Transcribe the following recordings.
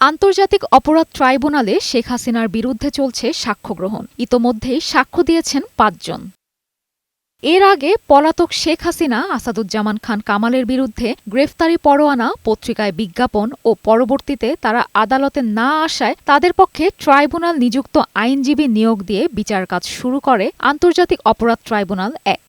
আন্তর্জাতিক অপরাধ ট্রাইব্যুনালে শেখ হাসিনার বিরুদ্ধে চলছে সাক্ষ্য গ্রহণ। ইতোমধ্যেই সাক্ষ্য দিয়েছেন পাঁচজন। এর আগে পলাতক শেখ হাসিনা, আসাদুজ্জামান খান কামালের বিরুদ্ধে গ্রেফতারি পরোয়ানা, পত্রিকায় বিজ্ঞাপন ও পরবর্তীতে তারা আদালতে না আসায় তাদের পক্ষে ট্রাইব্যুনাল নিযুক্ত আইনজীবী নিয়োগ দিয়ে বিচার কাজ শুরু করে আন্তর্জাতিক অপরাধ ট্রাইব্যুনাল এক।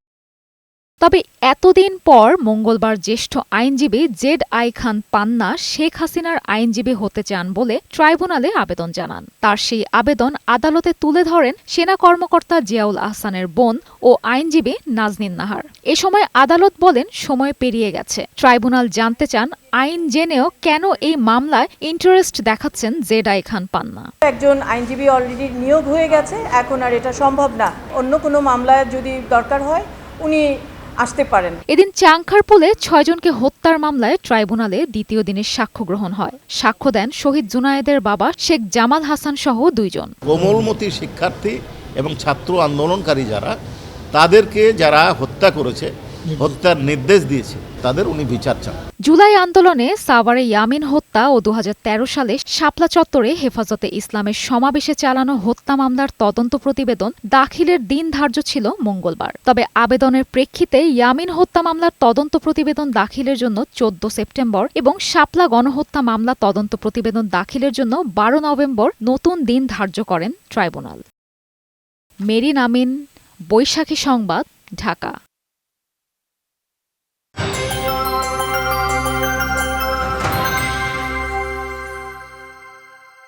তবে এতদিন পর মঙ্গলবার জ্যেষ্ঠ আইনজীবী জেড আই খান পান্না শেখ হাসিনার আইনজীবী হতে চান বলে ট্রাইব্যুনালে আবেদন জানান। তার সেই আবেদন আদালতে তুলে ধরেন সেনা কর্মকর্তা জিয়াউল আহসানের বোন ও আইনজীবী নাজনীন নাহার। এ সময় আদালত বলেন, সময় পেরিয়ে গেছে। ট্রাইব্যুনাল জানতে চান আইন জেনেও কেন এই মামলায় ইন্টারেস্ট দেখাচ্ছেন জেড আই খান পান্না। একজন আইনজীবী অলরেডি নিয়োগ হয়ে গেছে, এখন আর এটা সম্ভব না। অন্য কোনো মামলায় যদি দরকার হয়, উনি আসতে পারেন। এদিন চাংখারপুলে ছয়জনকে হত্যার মামলায় ট্রাইব্যুনালে দ্বিতীয় দিনের সাক্ষ্য গ্রহণ হয়। সাক্ষ্য দেন শহীদ জুনায়েদের বাবা শেখ জামাল হাসান সহ দুইজন। কোমলমতি শিক্ষার্থী এবং ছাত্র আন্দোলনকারী যারা তাদেরকে যারা হত্যা করেছে হত্যার নির্দেশ দিয়েছে, তাদের উনি বিচার চান। জুলাই আন্দোলনে সাভারে ইয়ামিন হত্যা ও দু হাজার তেরো সালে শাপলা চত্বরে হেফাজতে ইসলামের সমাবেশে চালানো হত্যা মামলার তদন্ত প্রতিবেদন দাখিলের দিন ধার্য ছিল মঙ্গলবার। তবে আবেদনের প্রেক্ষিতে ইয়ামিন হত্যা মামলার তদন্ত প্রতিবেদন দাখিলের জন্য চোদ্দ সেপ্টেম্বর এবং শাপলা গণহত্যা মামলা তদন্ত প্রতিবেদন দাখিলের জন্য বারো নভেম্বর নতুন দিন ধার্য করেন ট্রাইব্যুনাল। মেরিন আমিন, বৈশাখী সংবাদ, ঢাকা।